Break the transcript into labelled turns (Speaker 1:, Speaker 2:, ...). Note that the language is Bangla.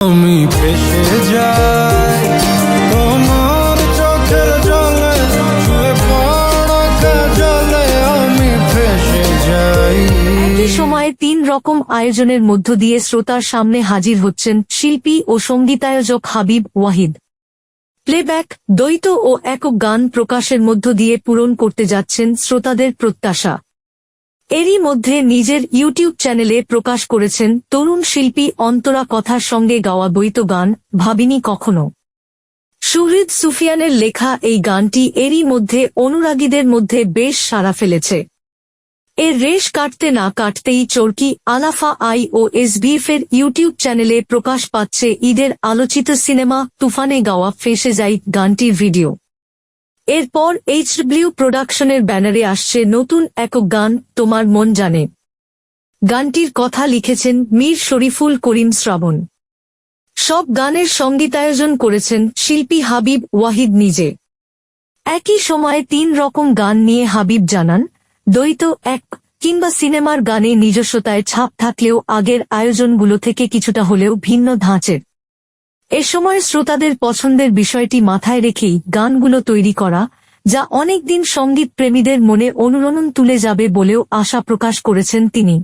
Speaker 1: আমি ফেসে যাই তোমার চোখের জলে জলে আমি ফেসে যাই।
Speaker 2: সময়ে তিন রকম আয়োজনের মধ্য দিয়ে শ্রোতার সামনে হাজির হচ্ছেন শিল্পী ও সঙ্গীতায়োজক হাবিব ওয়াহিদ। প্লেব্যাক দ্বৈত ও একক গান প্রকাশের মধ্য দিয়ে পূরণ করতে যাচ্ছেন শ্রোতাদের প্রত্যাশা। এরই মধ্যে নিজের ইউটিউব চ্যানেলে প্রকাশ করেছেন তরুণ শিল্পী অন্তরা কথার সঙ্গে গাওয়া দ্বৈত গান, ভাবিনি কখনো। সুহৃদ সুফিয়ানের লেখা এই গানটি এরই মধ্যে অনুরাগীদের মধ্যে বেশ সাড়া ফেলেছে। এর রেশ কাটতে না কাটতেই চরকি আলাফা আই ও এসবিএফ এর ইউটিউব চ্যানেলে প্রকাশ পাচ্ছে ঈদের আলোচিত সিনেমা, তুফানে গাওয়া ফেসে যাই গানটির ভিডিও। এরপর এইচডব্লিউ প্রোডাকশনের ব্যানারে আসছে নতুন একক গান, তোমার মন জানে। গানটির কথা লিখেছেন মীর শরীফুল করিম শ্রাবণ। সব গানের সঙ্গীতায়োজন করেছেন শিল্পী হাবিব ওয়াহিদ নিজে। একই সময়ে তিন রকম গান নিয়ে হাবিব জানান, দ্বৈত এক কিংবা সিনেমার গানে নিজস্বতায় ছাপ থাকলেও আগের আয়োজনগুলো থেকে কিছুটা হলেও ভিন্ন ধাঁচের। এ সময় শ্রোতাদের পছন্দের বিষয়টি মাথায় রেখেই গানগুলো তৈরি করা, যা অনেকদিন সংগীত প্রেমীদের মনে অনুরণন তুলে যাবে বলেও আশা প্রকাশ করেছেন তিনি।